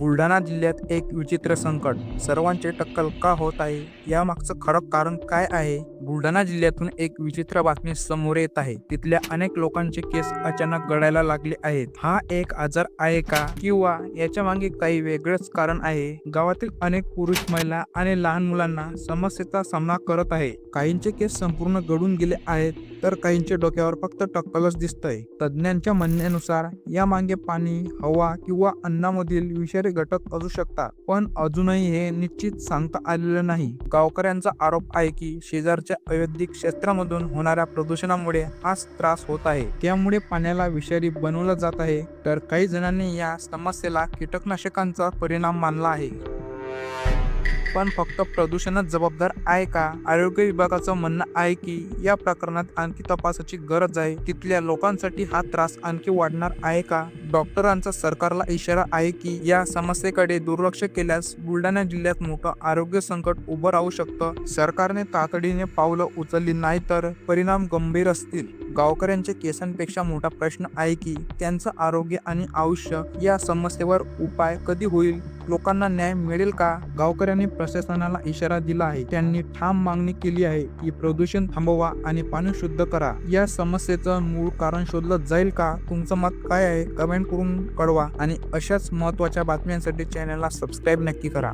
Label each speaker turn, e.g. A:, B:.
A: बुलढाणा जिल्ह्यात एक विचित्र संकट. सर्वांचे टक्कल का होत आहे? यामागचं खरं कारण काय आहे? बुलढाणा जिल्ह्यातून एक विचित्र बातमी समोर येत आहे. तिथल्या अनेक लोकांचे केस अचानक गळायला लागले आहेत. हा एक आजार आहे का? किंवा याच्या मागे काही वेगळंच कारण आहे? गावातील अनेक पुरुष महिला आणि लहान मुलांना समस्येचा सामना करत आहे. काहींचे केस संपूर्ण गळून गेले आहेत तर काहींच्या डोक्यावर फक्त टक्कलच दिसतंय. तज्ज्ञांच्या म्हणण्यानुसार या मागे पाणी हवा किंवा अन्नामधील विषारी घटक असू शकतात पण अजूनही हे निश्चित सांगता आलेलं नाही. गावकऱ्यांचा आरोप आहे की शेजारच्या अवैधिक क्षेत्रामधून होणाऱ्या प्रदूषणामुळे हाच त्रास होत आहे. त्यामुळे पाण्याला विषारी बनवलं जात आहे. तर काही जणांनी या समस्येला कीटकनाशकांचा परिणाम मानला आहे. पण फक्त प्रदूषणच जबाबदार आहे का? आरोग्य विभागाचं म्हणणं आहे की या प्रकरणात आणखी तपासाची गरज आहे. तिथल्या लोकांसाठी हा त्रास आणखी वाढणार आहे का? डॉक्टरांचा सरकारला इशारा आहे की या समस्येकडे दुर्लक्ष केल्यास बुलढाणा जिल्ह्यात मोठं आरोग्य संकट उभं राहू शकतं. सरकारने तातडीने पावलं उचलली नाही तर परिणाम गंभीर असतील. गावकऱ्यांच्या केसांपेक्षा मोठा प्रश्न आहे की त्यांचं आरोग्य आणि आयुष्य या समस्येवर उपाय कधी होईल? लोकांना न्याय मिळेल का? गावकऱ्यांनी प्रशासनाला इशारा दिला आहे. त्यांनी ठाम मागणी केली आहे की प्रदूषण थांबवा आणि पाणी शुद्ध करा. या समस्येचं मूळ कारण शोधलं जाईल का? तुमचं मत काय आहे? कमेंट करून कळवा आणि अशाच महत्त्वाच्या बातम्यांसाठी चॅनलला सबस्क्राईब नक्की करा.